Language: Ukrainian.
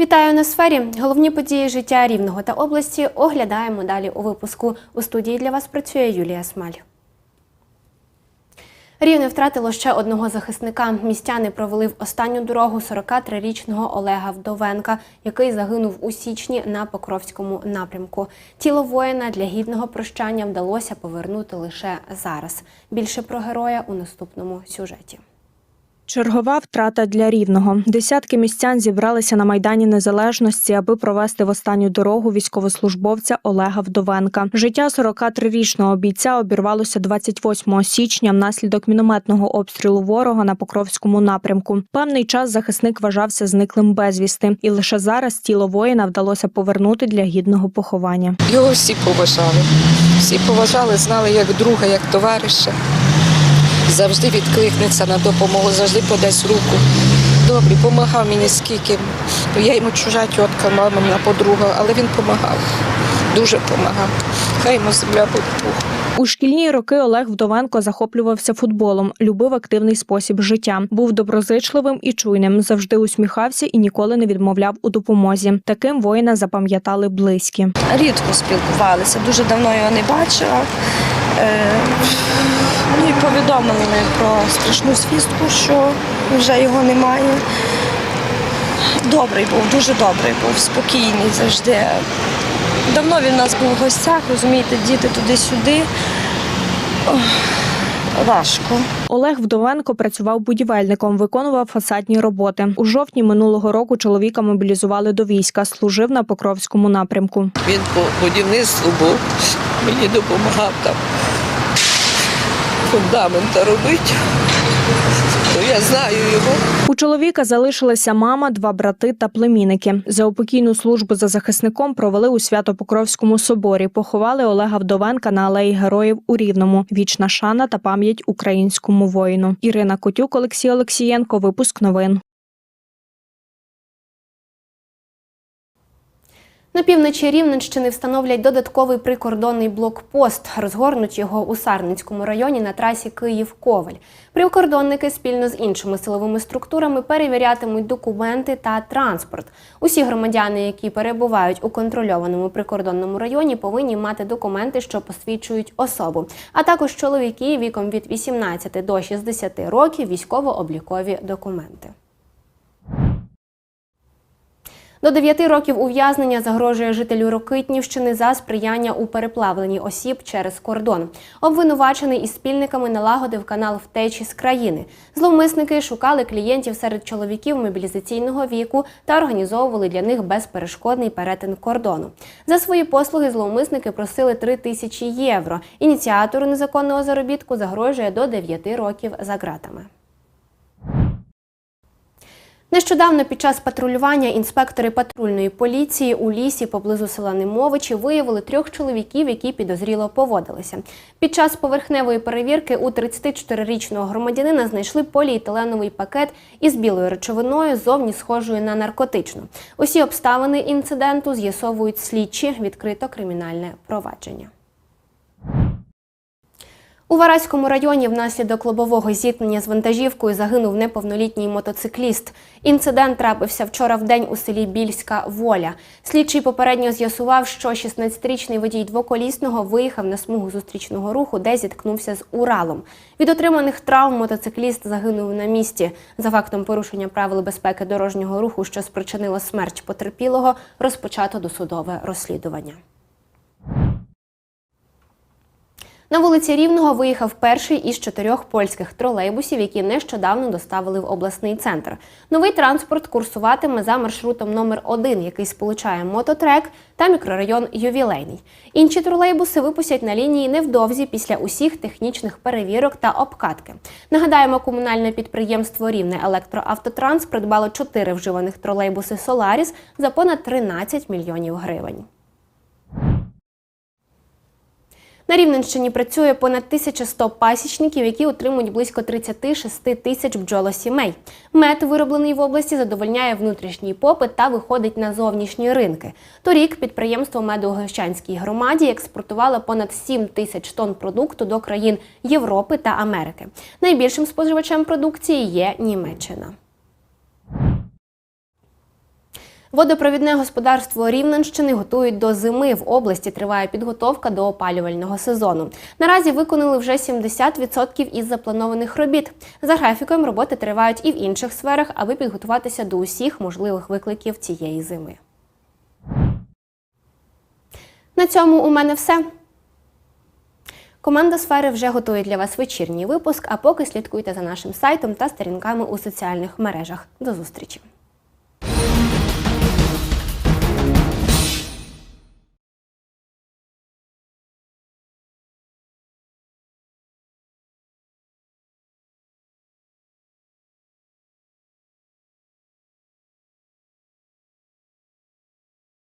Вітаю на сфері. Головні події життя рівного та області оглядаємо далі у випуску. У студії для вас працює Юлія Смаль. Рівне втратило ще одного захисника. Містяни провели в останню дорогу 43-річного Олега Вдовенка, який загинув у січні на Покровському напрямку. Тіло воїна для гідного прощання вдалося повернути лише зараз. Більше про героя у наступному сюжеті. Чергова втрата для рівного. Десятки містян зібралися на майдані Незалежності, аби провести в останню дорогу військовослужбовця Олега Вдовенка. Життя 43-річного бійця обірвалося 28 січня внаслідок мінометного обстрілу ворога на Покровському напрямку. Певний час захисник вважався зниклим безвісти, і лише зараз тіло воїна вдалося повернути для гідного поховання. Його всі поважали. Всі поважали, знали як друга, як товариша. Завжди відкликнеться на допомогу, завжди подасть руку. Добрий, допомагав мені скільки. Я йому чужа тітка, мама подруга, але він допомагав. Дуже допомагав. Хай йому земля буде пух. У шкільні роки Олег Вдовенко захоплювався футболом, любив активний спосіб життя, був доброзичливим і чуйним, завжди усміхався і ніколи не відмовляв у допомозі. Таким воїна запам'ятали близькі. рідко спілкувалися, дуже давно його не бачила. Е, Ну і повідомили ми про страшну звістку, що вже його немає. Добрий був, дуже добрий був, спокійний завжди. Давно він у нас був в гостях, розумієте, діти туди-сюди. Важко. Олег Вдовенко працював будівельником, виконував фасадні роботи. У жовтні минулого року чоловіка мобілізували до війська, служив на Покровському напрямку. Він по будівництву був, мені допомагав там фундамента робити. То я знаю його. У чоловіка залишилася мама, два брати та племінники. За опокійну службу за захисником провели у Свято-Покровському соборі. Поховали Олега Вдовенка на алеї героїв у Рівному. Вічна шана та пам'ять українському воїну. Ірина Котюк, Олексій Олексієнко. Випуск новин. На півночі Рівненщини встановлять додатковий прикордонний блокпост. Розгорнуть його у Сарненському районі на трасі Київ-Ковель. Прикордонники спільно з іншими силовими структурами перевірятимуть документи та транспорт. Усі громадяни, які перебувають у контрольованому прикордонному районі, повинні мати документи, що посвідчують особу, а також чоловіки віком від 18 до 60 років військово-облікові документи. До 9 років ув'язнення загрожує жителю Рокитнівщини за сприяння у переплавленні осіб через кордон. Обвинувачений із спільниками налагодив канал втечі з країни. Зловмисники шукали клієнтів серед чоловіків мобілізаційного віку та організовували для них безперешкодний перетин кордону. За свої послуги зловмисники просили 3 тисячі євро. Ініціатору незаконного заробітку загрожує до 9 років за ґратами. Нещодавно під час патрулювання інспектори патрульної поліції у лісі поблизу села Немовичі виявили трьох чоловіків, які підозріло поводилися. Під час поверхневої перевірки у 34-річного громадянина знайшли поліетиленовий пакет із білою речовиною, зовні схожою на наркотичну. Усі обставини інциденту з'ясовують слідчі, відкрито кримінальне провадження. У Вараському районі внаслідок лобового зіткнення з вантажівкою загинув неповнолітній мотоцикліст. Інцидент трапився вчора в день у селі Більська Воля. Слідчий попередньо з'ясував, що 16-річний водій двоколісного виїхав на смугу зустрічного руху, де зіткнувся з Уралом. Від отриманих травм мотоцикліст загинув на місці. За фактом порушення правил безпеки дорожнього руху, що спричинило смерть потерпілого, розпочато досудове розслідування. На вулиці Рівного виїхав перший із чотирьох польських тролейбусів, які нещодавно доставили в обласний центр. Новий транспорт курсуватиме за маршрутом номер 1 який сполучає мототрек та мікрорайон Ювілейний. Інші тролейбуси випустять на лінії невдовзі після усіх технічних перевірок та обкатки. Нагадаємо, комунальне підприємство Рівне електроавтотранс придбало чотири вживаних тролейбуси Соларіс за понад 13 мільйонів гривень. На Рівненщині працює понад 1100 пасічників, які утримують близько 36 тисяч бджолосімей. Мед, вироблений в області, задовольняє внутрішній попит та виходить на зовнішні ринки. Торік підприємство меду громаді експортувало понад 7 тисяч тонн продукту до країн Європи та Америки. Найбільшим споживачем продукції є Німеччина. Водопровідне господарство Рівненщини готують до зими. В області триває підготовка до опалювального сезону. Наразі виконали вже 70% із запланованих робіт. За графіком роботи тривають і в інших сферах, аби підготуватися до усіх можливих викликів цієї зими. На цьому у мене все. Команда сфери вже готує для вас вечірній випуск. А поки слідкуйте за нашим сайтом та сторінками у соціальних мережах. До зустрічі!